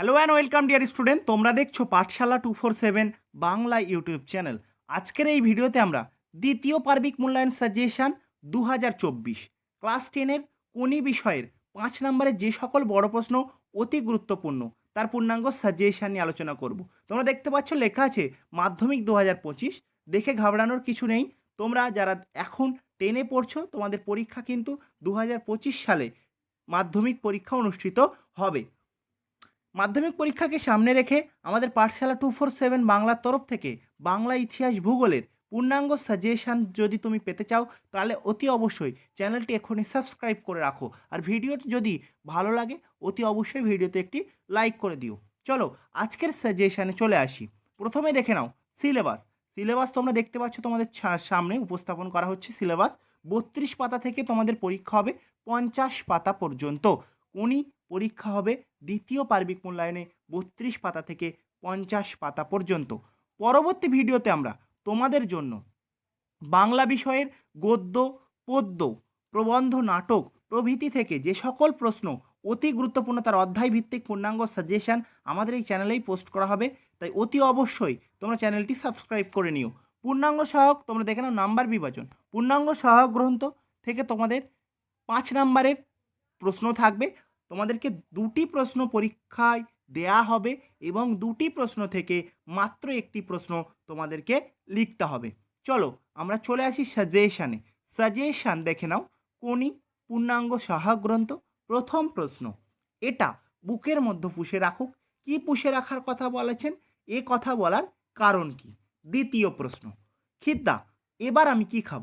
Hello and welcome dear student তোমরা দেখছ Pathshala two four seven Bangla YouTube channel. আজকের এই ভিডিওতে আমরা দ্বিতীয় পার্বিক মূল্যায়ন সাজেশান দু হাজার চব্বিশ ক্লাস টেনের কোনি বিষয়ের পাঁচ নম্বরে যে সকল বড় প্রশ্ন অতি গুরুত্বপূর্ণ, তার পূর্ণাঙ্গ সাজেশান নিয়ে আলোচনা করব। তোমরা দেখতে পাচ্ছ লেখা আছে মাধ্যমিক দু হাজার পঁচিশ দেখে ঘাবড়ানোর কিছু নেই। তোমরা যারা এখন টেনে পড়ছো, তোমাদের পরীক্ষা কিন্তু দু হাজার পঁচিশ সালে মাধ্যমিক পরীক্ষা অনুষ্ঠিত হবে। মাধ্যমিক পরীক্ষাকে সামনে রেখে আমাদের পাঠশালা টু ফোর সেভেন বাংলার তরফ থেকে বাংলা ইতিহাস ভূগোলের পূর্ণাঙ্গ সাজেশান যদি তুমি পেতে চাও, তাহলে অতি অবশ্যই চ্যানেলটি এখনই সাবস্ক্রাইব করে রাখো। আর ভিডিওটি যদি ভালো লাগে, অতি অবশ্যই ভিডিওতে একটি লাইক করে দিও। চলো আজকের সাজেশানে চলে আসি। প্রথমে দেখে নাও, সিলেবাস। সিলেবাস তোমরা দেখতে পাচ্ছ, তোমাদের সামনে উপস্থাপন করা হচ্ছে সিলেবাস। বত্রিশ পাতা থেকে তোমাদের পরীক্ষা হবে পঞ্চাশ পাতা পর্যন্ত। কোনি পরীক্ষা হবে দ্বিতীয় পার্বিক মূল্যায়নে বত্রিশ পাতা থেকে পঞ্চাশ পাতা পর্যন্ত। পরবর্তী ভিডিওতে আমরা তোমাদের জন্য বাংলা বিষয়ের গদ্য, পদ্য, প্রবন্ধ, নাটক, প্রভৃতি থেকে যে সকল প্রশ্ন অতি গুরুত্বপূর্ণ তার অধ্যায় ভিত্তিক পূর্ণাঙ্গ সাজেশান আমাদের এই চ্যানেলেই পোস্ট করা হবে, তাই অতি অবশ্যই তোমরা চ্যানেলটি সাবস্ক্রাইব করে নিও। পূর্ণাঙ্গ সহায়ক, তোমরা দেখে নাও নাম্বার বিভাজন। পূর্ণাঙ্গ সহায়ক গ্রন্থ থেকে তোমাদের পাঁচ নাম্বারের প্রশ্ন থাকবে। তোমাদেরকে দুটি প্রশ্ন পরীক্ষায় দেয়া হবে এবং দুটি প্রশ্ন থেকে মাত্র একটি প্রশ্ন তোমাদেরকে লিখতে হবে। চলো, আমরা চলে আসি সাজেশানে সাজেশান দেখে নাও, কোনি, পূর্ণাঙ্গ সহায়ক গ্রন্থ প্রথম প্রশ্ন। এটা বুকের মধ্যে পুষে রাখুক। কি পুষে রাখার কথা বলেছেন? এ কথা বলার কারণ কি? দ্বিতীয় প্রশ্ন, খিদ্দা, এবার আমি কি খাব?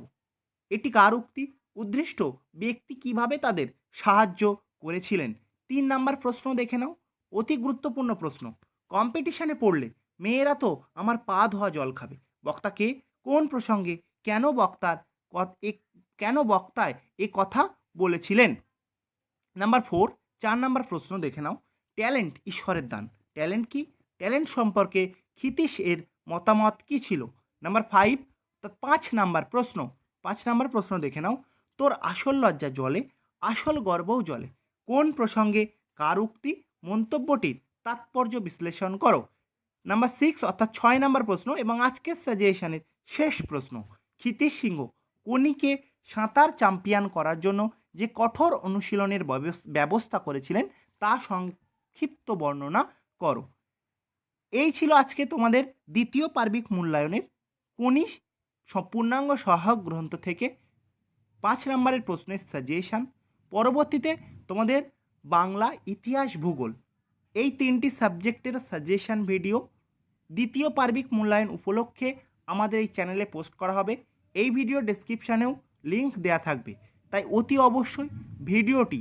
এটি কার উক্তি? উদ্দৃষ্ট ব্যক্তি কীভাবে তাদের সাহায্য করেছিলেন। তিন নাম্বার প্রশ্ন দেখে নাও। অতি গুরুত্বপূর্ণ প্রশ্ন। কম্পিটিশানে পড়লে মেয়েরা তো আমার পা ধোয়া জল খাবে। বক্তাকে কোন প্রসঙ্গে কেন বক্তার কেন বক্তায় এ কথা বলেছিলেন? নাম্বার ফোর, চার নাম্বার প্রশ্ন দেখে নাও। ট্যালেন্ট ঈশ্বরের দান। ট্যালেন্ট কি? ট্যালেন্ট সম্পর্কে ক্ষিতীশ এর মতামত কি ছিল? নাম্বার ফাইভ, তো পাঁচ নাম্বার প্রশ্ন। পাঁচ নাম্বার প্রশ্ন দেখে নাও। তোর আসল লজ্জা জলে, আসল গর্বও জলে। কোন প্রসঙ্গে কার উক্তি, মন্তব্যটির তাৎপর্য বিশ্লেষণ করো? নাম্বার সিক্স অর্থাৎ ছয় নাম্বার প্রশ্ন এবং আজকের সাজেশনের শেষ প্রশ্ন। ক্ষিতীশ সিংহ কোনিকে সাঁতার চ্যাম্পিয়ন করার জন্য যে কঠোর অনুশীলনের ব্যবস- ব্যবস্থা করেছিলেন, তা সংক্ষিপ্ত বর্ণনা করো। এই ছিল আজকে তোমাদের দ্বিতীয় পার্বিক মূল্যায়নের কোনি পূর্ণাঙ্গ সহায়ক গ্রন্থ থেকে পাঁচ নম্বরের প্রশ্নের সাজেশান পরবর্তীতে তোমাদের বাংলা ইতিহাস ভূগোল। এই তিনটি সাবজেক্টের সাজেশান ভিডিও দ্বিতীয় পার্বিক মূল্যায়ন উপলক্ষে আমাদের এই চ্যানেলে পোস্ট করা হবে। এই ভিডিও ডেসক্রিপশানেও লিঙ্ক দেয়া থাকবে। তাই অতি অবশ্যই ভিডিওটি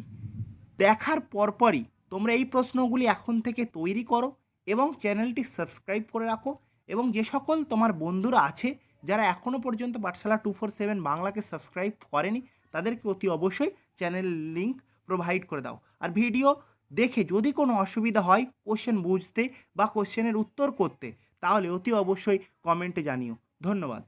দেখার পরপরই তোমরা এই প্রশ্নগুলি এখন থেকে তৈরি করো এবং চ্যানেলটি সাবস্ক্রাইব করে রাখো এবং যে সকল তোমার বন্ধুরা আছে, যারা এখনও পর্যন্ত পাঠশালা টু ফোর সেভেন বাংলাকে সাবস্ক্রাইব করেনি তাদেরকে অতি অবশ্যই চ্যানেল লিংক প্রোভাইড করে দাও। আর ভিডিও দেখে যদি কোনো অসুবিধা হয় কোশ্চেন বুঝতে বা কোশ্চেনের উত্তর করতে, তাহলে অতি অবশ্যই কমেন্টে জানিও। ধন্যবাদ।